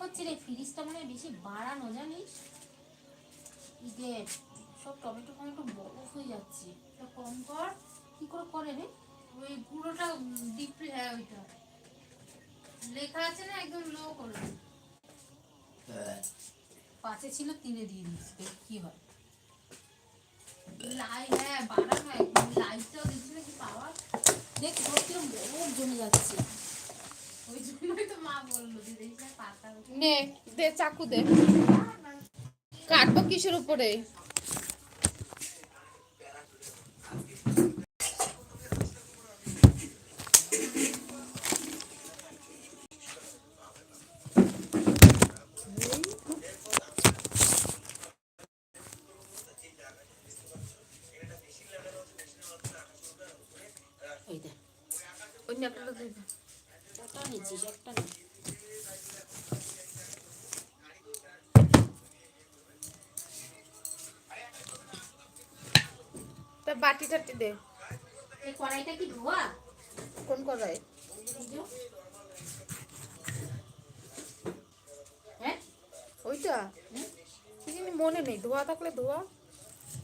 করছে রে ফ্রিজটা মনে হয় বেশি বাড়ানো জানিস? ইয়ে সব টমেটো টমেটো বরফ হয়ে যাচ্ছে। এটা কম কর কি করে করে রে? ওই গুঁড়োটা ডিপ হ্যাঁ ওইটা। লেখা আছে না একদম লো করলাম পাঁচে ছিল তিনে দিয়ে দিস দেখ কি হয়। লাই হ্যাঁ বাড়ানো একদম। লাইটটাও দিচ্ছি নাকি পাওয়ার দেখ কিরম জমে যাচ্ছে ওই জন্যই তো মা বলল যে দেখিস না পাতা নে দে চাকু দে। কাটবো কিসের উপরে? ওই দেখ ওই ন্যাকড়াটা দে দে। একটা নিচ্ছিস একটা নে। তা বাটি টাটি দে। এই কড়াইটা কি ধোয়া? কোন যে। হ্যাঁ? ওইটা? কি মনে নেই ধোয়া থাকলে ধোয়া।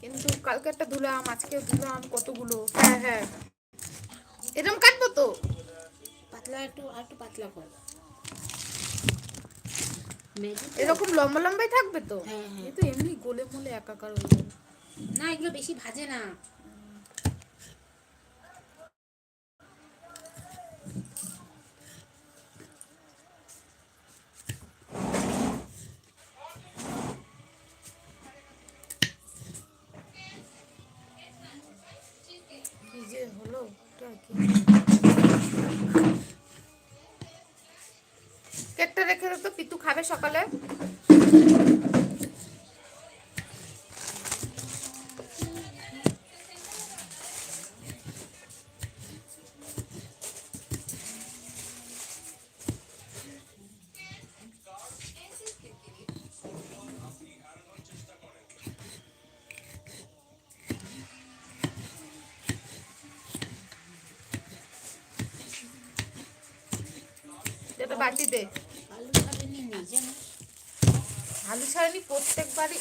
কিন্তু কালকে একটা ধুলাম আজকে ধুলাম কতগুলো? হ্যাঁ হ্যাঁ। এরকম কাটবো তো? একটু একটু পাতলা কর। এরকম লম্বা লম্বাই থাকবে তো? হ্যাঁ, হ্যাঁ। তো এমনি গোলে মোলে একাকার হয়ে যাবে। না এগুলো বেশি ভাজে না। কি যে হলো? এটা কি? কেকটা রেখে তো পিতু খাবে সকালে। এটা বাটি দে আলু খাবে নি নেই জানো আলু ছাড়ানি প্রত্যেকবারই